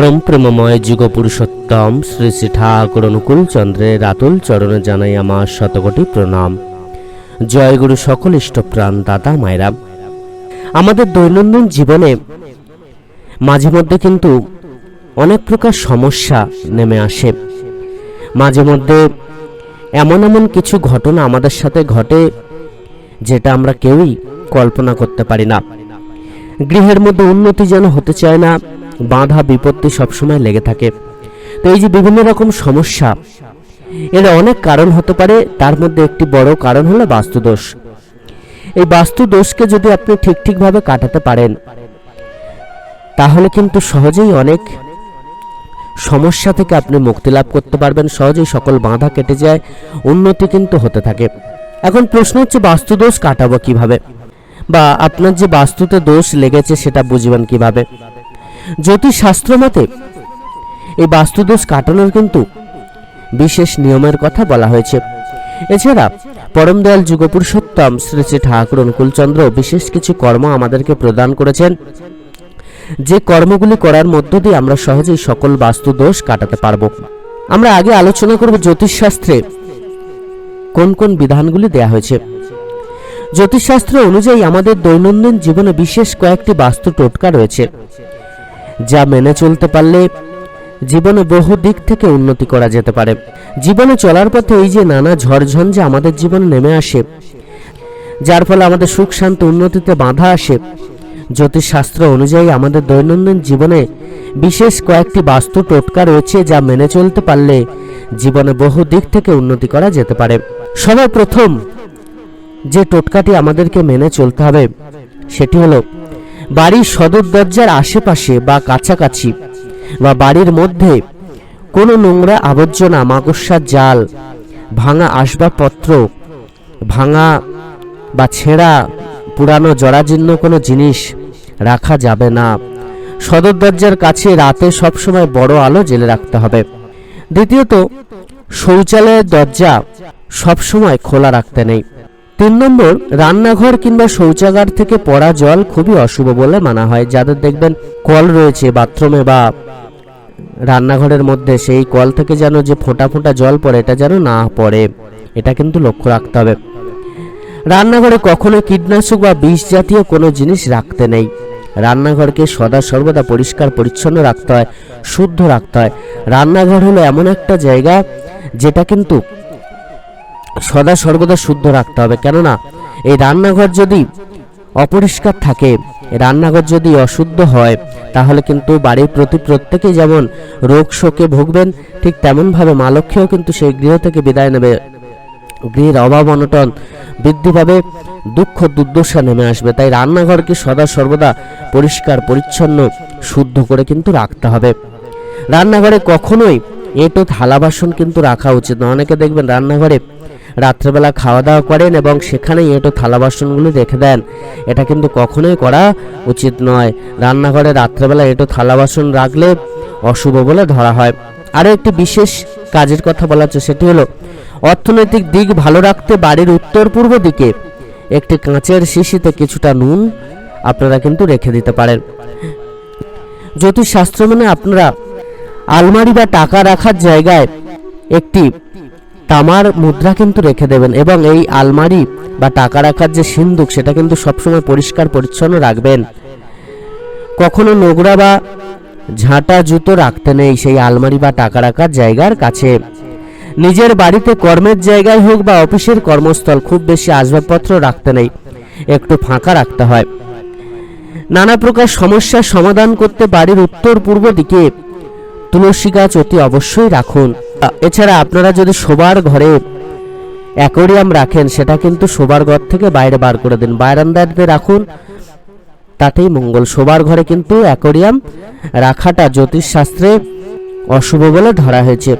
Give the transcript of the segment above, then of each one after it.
পরম প্রেমময় যুগ পুরুষোত্তম শ্রী শ্রী ঠাকুর অনুকূল চন্দ্রের রাতুল চরণে জানাই আমার শতকোটি প্রণাম। জয় গুরু সকল ইষ্টপ্রাণ দাদা মায়েরা। আমাদের দৈনন্দিন জীবনে মাঝে মধ্যে কিন্তু অনেক প্রকার সমস্যা নেমে আসে। মাঝে মধ্যে এমন এমন কিছু ঘটনা আমাদের সাথে ঘটে যেটা আমরা কেউই কল্পনা করতে পারি না। গৃহের মধ্যে উন্নতি যেন হতে চায় না বাধা বিপত্তি সবসময় লেগে থাকে। তো এই যে বিভিন্ন রকম সমস্যা, এর অনেক কারণ হতে পারে, তার মধ্যে একটি বড় কারণ হলো বাস্তুদোষ। এই বাস্তু দোষকে যদি আপনি ঠিক ঠিকভাবে কাটাতে পারেন, তাহলে কিন্তু সহজেই অনেক সমস্যা থেকে আপনি মুক্তি লাভ করতে পারবেন, সহজেই সকল বাধা কেটে যায়, উন্নতি কিন্তু হতে থাকে। এখন প্রশ্ন হচ্ছে, বাস্তুদোষ কাটাবো কীভাবে? বা আপনার যে বাস্তুতে দোষ লেগেছে সেটা বুঝবেন কীভাবে? জ্যোতিষ শাস্ত্র মতে এই বাস্তুদোষ কাটানোর কিন্তু বিশেষ নিয়মের কথা বলা হয়েছে। এছাড়া পরম দয়াল যুগপুরুষোত্তম শ্রী শ্রী ঠাকুর অনুকূলচন্দ্র বিশেষ কিছু কর্ম আমাদেরকে প্রদান করেছেন। যে কর্মগুলি করার মধ্য দিয়ে আমরা সহজেই সকল বাস্তু দোষ কাটাতে পারব। আমরা আগে আলোচনা করব জ্যোতিষশাস্ত্রে কোন কোন বিধানগুলি দেয়া হয়েছে। জ্যোতিষশাস্ত্র অনুযায়ী আমাদের দৈনন্দিন জীবনে বিশেষ কয়েকটি বাস্তু টোটকা রয়েছে। যা মেনে চলতে পারলে জীবনে বহু দিক থেকে উন্নতি করা যেতে পারে। জীবনে চলার পথে এই যে নানা ঝড়ঝঞ্ঝে আমাদের জীবনে নেমে আসে, যার ফলে আমাদের সুখ, শান্তি, উন্নতিতে বাধা আসে, জ্যোতিষশাস্ত্র অনুযায়ী আমাদের দৈনন্দিন জীবনে বিশেষ কয়েকটি বাস্তু টোটকা রয়েছে যা মেনে চলতে পারলে জীবনে বহু দিক থেকে উন্নতি করা যেতে পারে। সবার প্রথম যে টোটকাটি আমাদেরকে মেনে চলতে হবে, সেটি হলো বাড়ির সদর দরজার আশেপাশে বা কাছাকাছি বা বাড়ির মধ্যে কোনো নোংরা আবর্জনা, মাকড়সার জাল, ভাঙা আসবাবপত্র, ভাঙা বা ছেঁড়া পুরানো জরাজীর্ণ কোনো জিনিস রাখা যাবে না। সদর দরজার কাছে রাতে সবসময় বড় আলো জেলে রাখতে হবে। দ্বিতীয়ত, শৌচালয়ের দরজা সবসময় খোলা রাখতে নেই। তিন নম্বর, রান্নাঘর কিংবা শৌচাগার থেকে পড়া জল খুবই অশুভ বলে মানা হয়। যাদের দেখবেন কল রয়েছে বাথরুমে বা রান্নাঘরের মধ্যে, সেই কল থেকে যেন যে ফোঁটা ফোঁটা জল পড়ে, এটা যেন না পড়ে। এটা কিন্তু লক্ষ্য রাখতে হবে। রান্নাঘরে কখনো কীটনাশক বা বিষ জাতীয় কোনো জিনিস রাখতে নেই। রান্নাঘরকে সদা সর্বদা পরিষ্কার, পরিচ্ছন্ন রাখতে হয়, শুদ্ধ রাখতে হয়। রান্নাঘর হলো এমন একটা জায়গা, যেটা কিন্তু সদা সর্বদা শুদ্ধ রাখতে হবে। কেননা, এই রান্নাঘর যদি অপরিষ্কার থাকে রান্নাঘর যদি অশুদ্ধ হয়, তাহলে কিন্তু বাড়ির প্রতি প্রত্যেকে যেমন রোগ শোকে ভুগবেন, ঠিক তেমনভাবে মা লক্ষ্মীও কিন্তু সেই গৃহ থেকে বিদায় নেবে। গৃহের অভাব অনটন বৃদ্ধি পাবে, দুঃখ দুর্দশা নেমে আসবে। তাই রান্নাঘরকে সদা সর্বদা পরিষ্কার, পরিচ্ছন্ন, শুদ্ধ করে কিন্তু রাখতে হবে। রান্নাঘরে কখনোই এটো থালা বাসন কিন্তু রাখা উচিত না। অনেকে দেখবেন রান্নাঘরে রাত্রেবেলা খাওয়া দাওয়া করেন এবং সেখানেই এটো থালা বাসনগুলো রেখে দেন। এটা কিন্তু কখনোই করা উচিত নয়। রান্নাঘরে রাত্রেবেলা এটো থালা বাসন রাখলে অশুভ বলে ধরা হয়। আরও একটি বিশেষ কাজের কথা বলা হচ্ছে, সেটি হলো অর্থনৈতিক দিক ভালো রাখতে বাড়ির উত্তর পূর্ব দিকে একটি কাঁচের শিশিতে কিছুটা নুন আপনারা কিন্তু রেখে দিতে পারেন। জ্যোতিষশাস্ত্র মানে আপনারা আলমারি বা টাকা রাখার জায়গায় একটি তামার মুদ্রা কিন্তু রেখে দেবেন এবং এই আলমারি বা টাকা রাখার যে সিন্দুক, সেটা কিন্তু সবসময় পরিষ্কার, পরিচ্ছন্ন রাখবেন। কখনো নোংরা বা ঝাঁটা জুতো রাখতে নেই সেই আলমারি বা টাকা রাখার জায়গার কাছে। নিজের বাড়িতে কর্মের জায়গায় হোক বা অফিসের কর্মস্থল, খুব বেশি আসবাবপত্র রাখতে নেই, একটু ফাঁকা রাখতে হয়। নানা প্রকার সমস্যার সমাধান করতে বাড়ির উত্তর পূর্ব দিকে তুলসী গাছ অতি অবশ্যই রাখুন। এছাড়া আপনারা যদি শোবার ঘরে অ্যাকোরিয়াম রাখেন, সেটা কিন্তু শোবার ঘর থেকে বাইরে বার করে দিন। বারান্দাতে রাখুন, তাতেই মঙ্গল। শোবার ঘরে কিন্তু অ্যাকোরিয়াম রাখাটা জ্যোতিষশাস্ত্রে অশুভ বলে ধরা হয়েছে।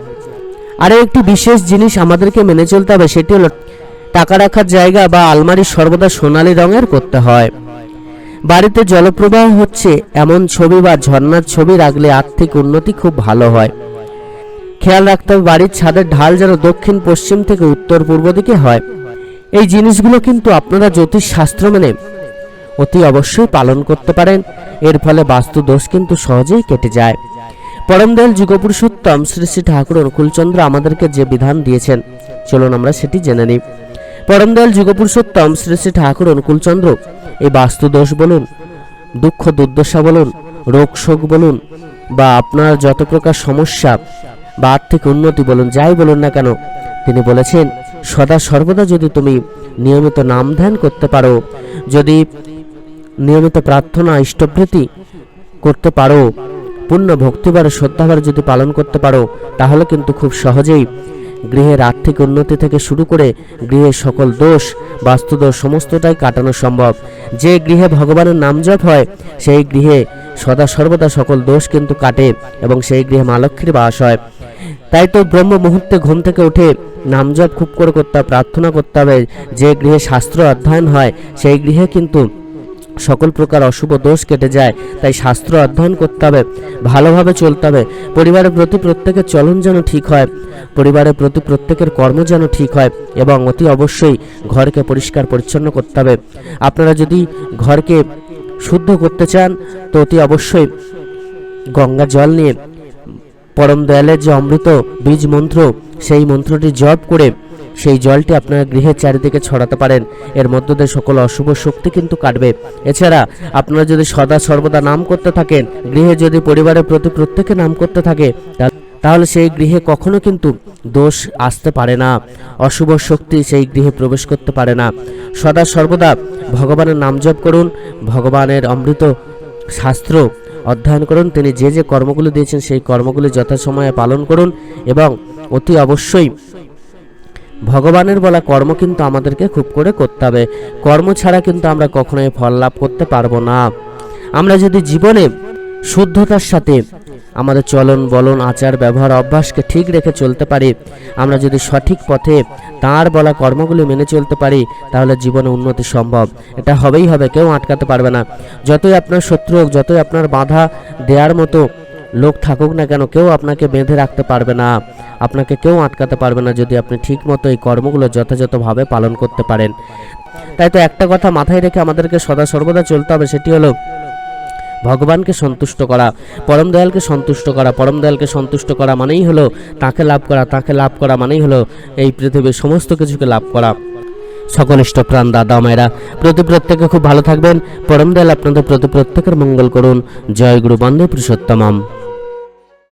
আরও একটি বিশেষ জিনিস আমাদেরকে মেনে চলতে হবে, সেটি হলো টাকা রাখার জায়গা বা আলমারি সর্বদা সোনালী রঙের করতে হয়। বাড়িতে জলপ্রবাহ হচ্ছে, এমন ছবি বা ঝর্ণার ছবি রাখলে আর্থিক উন্নতি খুব ভালো হয়। খেয়াল রাখতে হবে, বাড়ির ছাদের ঢাল যেন দক্ষিণ, পশ্চিম থেকে উত্তর, পূর্ব দিকে হয়। এই জিনিসগুলো কিন্তু আপনারা জ্যোতিষ শাস্ত্র মেনে অতি অবশ্যই পালন করতে পারেন। এর ফলে বাস্তু দোষ কিন্তু সহজেই কেটে যায়। পরমদয়াল যুগপুরুষোত্তম শ্রী শ্রী ঠাকুর অনুকূলচন্দ্র আমাদেরকে যে বিধান দিয়েছেন, চলুন আমরা সেটি জেনে নিই। পরমদয়াল যুগপুরুষোত্তম শ্রী শ্রী ঠাকুর অনুকূলচন্দ্র, এই বাস্তু দোষ বলুন, দুঃখ দুর্দশা বলুন, রোগ শোক বলুন, বা আপনার যত প্রকার সমস্যা বা আর্থিক উন্নতি বলুন, যাই বলুন না কেন, তিনি বলেছেন, সদা সর্বদা যদি তুমি নিয়মিত নাম ধ্যান করতে পারো, যদি নিয়মিত প্রার্থনা ইষ্টভৃতি করতে পারো, পূর্ণ ভক্তিবার শ্রদ্ধাবার যদি পালন করতে পারো, তাহলে কিন্তু খুব সহজেই গৃহের আর্থিক উন্নতি থেকে শুরু করে গৃহের সকল দোষ, বাস্তুদোষ, সমস্তটাই কাটানো সম্ভব। যে গৃহে ভগবানের নাম জপ হয়, সেই গৃহে সদা সর্বদা সকল দোষ কিন্তু কাটে এবং সেই গৃহে মা লক্ষ্মীর বাস হয়। তাই তো ব্রহ্ম মুহূর্তে ঘুম থেকে উঠে নাম জপ খুব করে করতে প্রার্থনা করতে হবে। যে গৃহে শাস্ত্র অধ্যয়ন হয়, সেই গৃহে কিন্তু সকল প্রকার অশুভ দোষ কেটে যায়। তাই শাস্ত্র অধ্যয়ন করতে হবে, ভালোভাবে চলতে হবে। পরিবারের প্রতি প্রত্যেকের চলন যেন ঠিক হয়, পরিবারের প্রতি প্রত্যেকের কর্ম যেন ঠিক হয় এবং অতি অবশ্যই ঘরকে পরিষ্কার পরিচ্ছন্ন করতে হবে। আপনারা যদি ঘরকে শুদ্ধ করতে চান, তো অতি অবশ্যই গঙ্গা জল নিয়ে পরম দয়ালের যে অমৃত বীজ মন্ত্র, সেই মন্ত্রটি জপ করে সেই জলটি আপনার গৃহের চারিদিকে ছড়াতে পারেন। এর মধ্য দিয়ে সকল অশুভ শক্তি কিন্তু কাটবে। এছাড়া আপনারা যদি সদা সর্বদা নাম করতে থাকেন, গৃহে যদি পরিবারের প্রতি প্রত্যেকে নাম করতে থাকে, তাহলে সেই গৃহে কখনো কিন্তু দোষ আসতে পারে না। অশুভ শক্তি সেই গৃহে প্রবেশ করতে পারে না। সদা সর্বদা ভগবানের নাম জপ করুন। ভগবানের অমৃত শাস্ত্র অধ্যয়ন করুন। তিনি যে যে কর্মগুলো দিয়েছেন, সেই কর্মগুলি যথাসময়ে পালন করুন এবং অতি অবশ্যই ভগবানের বলা কর্ম কিন্তু আমাদেরকে খুব করে করতে হবে। কর্ম ছাড়া কিন্তু আমরা কখনোই ফল লাভ করতে পারব না। আমরা যদি জীবনে শুদ্ধতার সাথে আমাদের চলন বলন, আচার, ব্যবহার, অভ্যাসকে ঠিক রেখে চলতে পারি। আমরা যদি সঠিক পথে তার বলা কর্মগুলি মেনে চলতে পারি, তাহলে জীবনে উন্নতি সম্ভব। এটা হবেই হবে, কেউ আটকাতে পারবে না। যতই আপনার শত্রু হোক, যতই আপনার বাধা দেওয়ার মতো লোক থাকুক না কেন, কেউ আপনাকে বেঁধে রাখতে পারবে না। আপনাকে কেউ আটকাতে পারবে না যদি আপনি ঠিক মতো এই কর্মগুলো যথাযথভাবে পালন করতে পারেন। তাই তো একটা কথা মাথায় রেখে আমাদেরকে সদা সর্বদা চলতে হবে, সেটি হলো ভগবানকে সন্তুষ্ট করা, পরম দয়ালকে সন্তুষ্ট করা, পরম দয়ালকে সন্তুষ্ট করা মানেই হলো তাকে লাভ করা, তাকে লাভ করা মানেই হলো এই পৃথিবীর সমস্ত কিছুকে লাভ করা। সকনিষ্ঠ প্রাণ দাদা মায়েরা, প্রতি প্রত্যেকে খুব ভালো থাকবেন। পরম দয়াল আপনাদের প্রতি প্রত্যেকের মঙ্গল করুন। জয় গুরু বন্দে পুরুষোত্তমম।